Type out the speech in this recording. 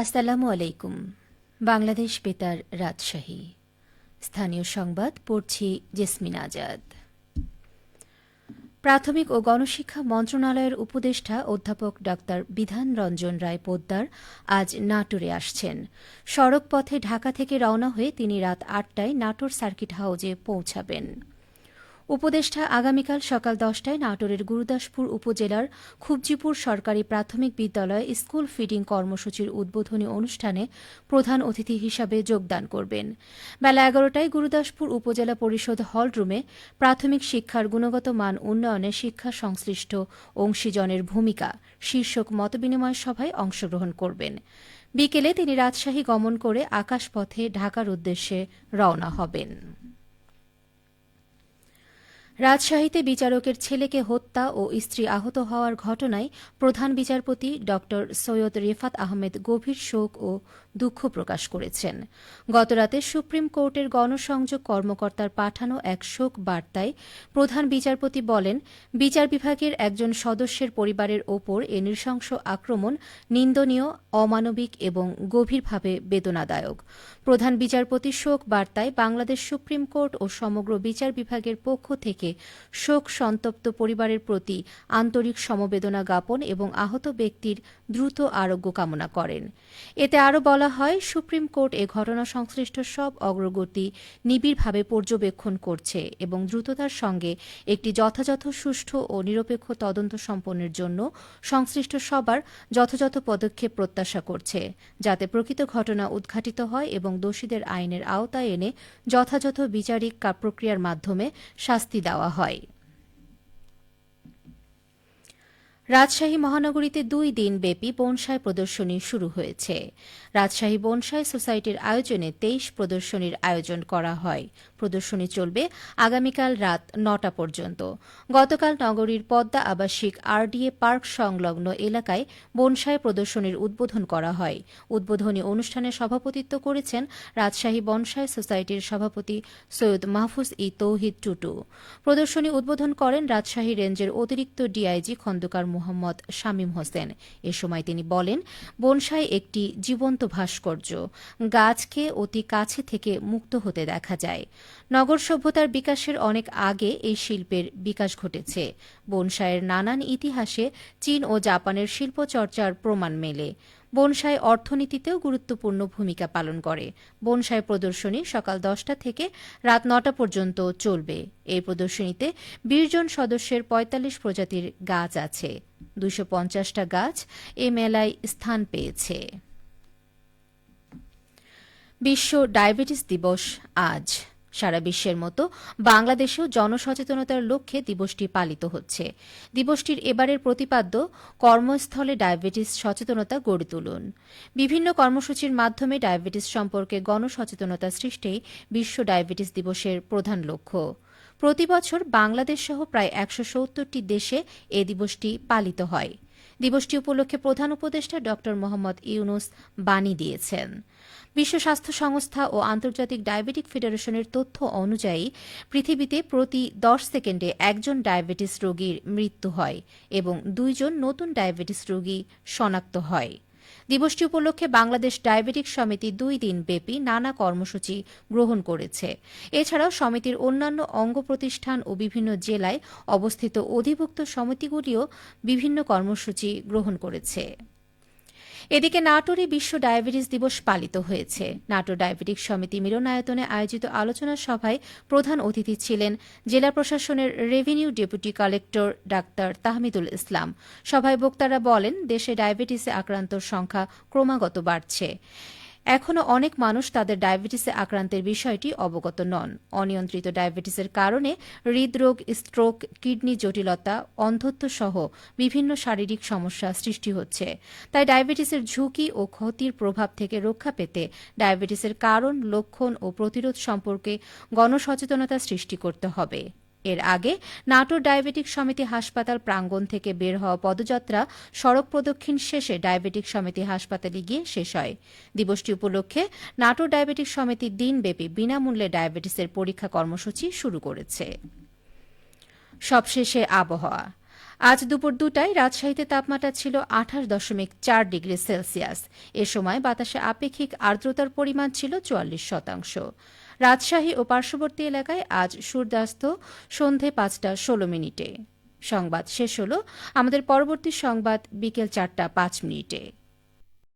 আসসালামু আলাইকুম। বাংলাদেশ বেতার রাজশাহী। স্থানীয় সংবাদ পড়ছি জেসমিন আজাদ। প্রাথমিক ও গণশিক্ষা মন্ত্রণালয়ের উপদেষ্টা অধ্যাপক ড বিধান রঞ্জন রায় পোদ্দার আজ নাটোরে আসছেন। সড়ক পথে ঢাকা থেকে রওনা হয়ে তিনি রাত আটটায় নাটোর সার্কিট হাউজে পৌঁছাবেন। উপদেষ্টা আগামীকাল সকাল দশটায় নাটোরের গুরুদাসপুর উপজেলার খুবজিপুর সরকারি প্রাথমিক বিদ্যালয়ে স্কুল ফিডিং কর্মসূচির উদ্বোধনী অনুষ্ঠানে প্রধান অতিথি হিসাবে যোগদান করবেন। বেলা এগারোটায় গুরুদাসপুর উপজেলা পরিষদ হলরুমে প্রাথমিক শিক্ষার গুণগত মান উন্নয়নে শিক্ষা সংশ্লিষ্ট অংশীজনের ভূমিকা শীর্ষক মতবিনিময় সভায় অংশগ্রহণ করবেন। বিকেলে তিনি রাজশাহী গমন করে আকাশপথে ঢাকার উদ্দেশ্যে রওনা হবেন। রাজশাহীতে বিচারকের ছেলেকে হত্যা ও স্ত্রী আহত হওয়ার ঘটনায় প্রধান বিচারপতি ড. সৈয়দ রেফাত আহমেদ গভীর শোক ও দুঃখ প্রকাশ করেছেন। গতরাতে সুপ্রিম কোর্টের গণসংযোগ কর্মকর্তার পাঠানো এক শোক বার্তায় প্রধান বিচারপতি বলেন, বিচার বিভাগের একজন সদস্যের পরিবারের ওপর এ নৃশংস আক্রমণ নিন্দনীয়, অমানবিক এবং গভীরভাবে বেদনাদায়ক। প্রধান বিচারপতি শোক বার্তায় বাংলাদেশ সুপ্রিম কোর্ট ও সমগ্র বিচার বিভাগের পক্ষ থেকে শোক সন্তপ্ত পরিবারের প্রতি আন্তরিক সমবেদনা জ্ঞাপন এবং আহত ব্যক্তির দ্রুত আরোগ্য কামনা করেন। এতে আরও বলা হয়, সুপ্রিম কোর্ট এ ঘটনা সংশ্লিষ্ট সব অগ্রগতি নিবিড়ভাবে পর্যবেক্ষণ করছে এবং দ্রুততার সঙ্গে একটি যথাযথ, সুষ্ঠু ও নিরপেক্ষ তদন্ত সম্পন্নের জন্য সংশ্লিষ্ট সবার যথাযথ পদক্ষেপ প্রত্যাশা করছে, যাতে প্রকৃত ঘটনা উদ্ঘাটিত হয় এবং দোষীদের আইনের আওতায় এনে যথাযথ বিচারিক প্রক্রিয়ার মাধ্যমে শাস্তি দেওয়া হয়। রাজশাহী মহানগরীতে দুই দিন ব্যাপী বনসাই প্রদর্শনী শুরু হয়েছে। রাজশাহী বনসাই সোসাইটির আয়োজনে তেইশ প্রদর্শনীর আয়োজন করা হয়। প্রদর্শনী চলবে আগামীকাল রাত নটা পর্যন্ত। গতকাল নগরীর পদ্মা আবাসিক আরডিএ পার্ক সংলগ্ন এলাকায় বনসাই প্রদর্শনীর উদ্বোধন করা হয়। উদ্বোধনী অনুষ্ঠানে সভাপতিত্ব করেছেন রাজশাহী বনসাই সোসাইটির সভাপতি সৈয়দ মাহফুজ ই তৌহিদ টুটু। প্রদর্শনী উদ্বোধন করেন রাজশাহী রেঞ্জের অতিরিক্ত ডিআইজি খন্দকার মোহাম্মদ শামীম হোসেন। এ সময় তিনি বলেন, বনসাই একটি জীবন্ত ভাস্কর্য। গাছকে অতি কাছে থেকে মুক্ত হতে দেখা যায়। নগর সভ্যতার বিকাশের অনেক আগে এই শিল্পের বিকাশ ঘটেছে। বনসাইয়ের নানান ইতিহাসে চীন ও জাপানের শিল্পচর্চার প্রমাণ মেলে। বনসাই অর্থনীতিতেও গুরুত্বপূর্ণ ভূমিকা পালন করে। বনসাই প্রদর্শনী সকাল দশটা থেকে রাত নটা পর্যন্ত চলবে। এই প্রদর্শনীতে বিশ জন সদস্যের পঁয়তাল্লিশ প্রজাতির গাছ আছে। দুইশো পঞ্চাশটা গাছ এ মেলায় স্থান পেয়েছে। বিশ্ব ডায়াবেটিস দিবস আজ। সারা বিশ্বের মতো বাংলাদেশেও জনসচেতনতার লক্ষ্যে দিবসটি পালিত হচ্ছে। দিবসটির এবারের প্রতিপাদ্য, কর্মস্থলে ডায়াবেটিস সচেতনতা গড়ে তুলুন। বিভিন্ন কর্মসূচির মাধ্যমে ডায়াবেটিস সম্পর্কে গণসচেতনতা সৃষ্টি বিশ্ব ডায়াবেটিস দিবসের প্রধান লক্ষ্য। প্রতি বছর বাংলাদেশ সহ প্রায় একশো সত্তরটি দেশে এ দিবসটি পালিত হয়। দিবসটি উপলক্ষে প্রধান উপদেষ্টা ড মোহাম্মদ ইউনুস বাণী দিয়েছেন। বিশ্ব স্বাস্থ্য সংস্থা ও আন্তর্জাতিক ডায়াবেটিক ফেডারেশনের তথ্য অনুযায়ী, পৃথিবীতে প্রতি দশ সেকেন্ডে একজন ডায়াবেটিস রোগীর মৃত্যু হয় এবং দুইজন নতুন ডায়াবেটিস রোগী শনাক্ত হয়। দিবসটি উপলক্ষে বাংলাদেশ ডায়াবেটিক সমিতি দুই দিন ব্যাপী নানা কর্মসূচি গ্রহণ করেছে। এছাড়াও সমিতির অন্যান্য অঙ্গ প্রতিষ্ঠান ও বিভিন্ন জেলায় অবস্থিত অধিভুক্ত সমিতিগুলিও বিভিন্ন কর্মসূচি গ্রহণ করেছে। এদিকে নাটোরে বিশ্ব ডায়াবেটিস দিবস পালিত হয়েছে। নাটোর ডায়াবেটিক সমিতি মিলনায়তনে আয়োজিত আলোচনা সভায় প্রধান অতিথি ছিলেন জেলা প্রশাসনের revenue deputy collector doctor Tahmidul Islam. সভায় বক্তারা বলেন, দেশে ডায়াবেটিসে আক্রান্তর সংখ্যা ক্রমাগত বাড়ছে। এখনও অনেক মানুষ তাদের ডায়াবেটিসে আক্রান্তের বিষয়টি অবগত নন। অনিয়ন্ত্রিত ডায়াবেটিসের কারণে হৃদরোগ, স্ট্রোক, কিডনি জটিলতা অন্ধত্ব সহ বিভিন্ন শারীরিক সমস্যা সৃষ্টি হচ্ছে। তাই ডায়াবেটিসের ঝুঁকি ও ক্ষতির প্রভাব থেকে রক্ষা পেতে ডায়াবেটিসের কারণ, লক্ষণ ও প্রতিরোধ সম্পর্কে গণসচেতনতা সৃষ্টি করতে হবে। এর আগে নাটোর ডায়াবেটিক সমিতি হাসপাতাল প্রাঙ্গণ থেকে বের হওয়া পদযাত্রা সড়ক প্রদক্ষিণ শেষে ডায়াবেটিক সমিতি হাসপাতালে গিয়ে শেষ হয়। দিবসটি উপলক্ষে নাটোর ডায়াবেটিক সমিতি দিনব্যাপী বিনামূল্যে ডায়াবেটিসের পরীক্ষা কর্মসূচি শুরু করেছে। সবশেষে আবহাওয়া। আজ দুপুর দুটায় রাজশাহীতে তাপমাত্রা ছিল আঠাশ দশমিক চার ডিগ্রি সেলসিয়াস। এ সময় বাতাসে আপেক্ষিক আর্দ্রতার পরিমাণ ছিল চুয়াল্লিশ শতাংশ। রাজশাহী ও পার্শ্ববর্তী এলাকায় আজ সূর্যাস্ত, সন্ধে পাঁচটা ষোলো মিনিটে। সংবাদ শেষ হল আমাদের পরবর্তী সংবাদ বিকেল চারটা পাঁচ মিনিটে।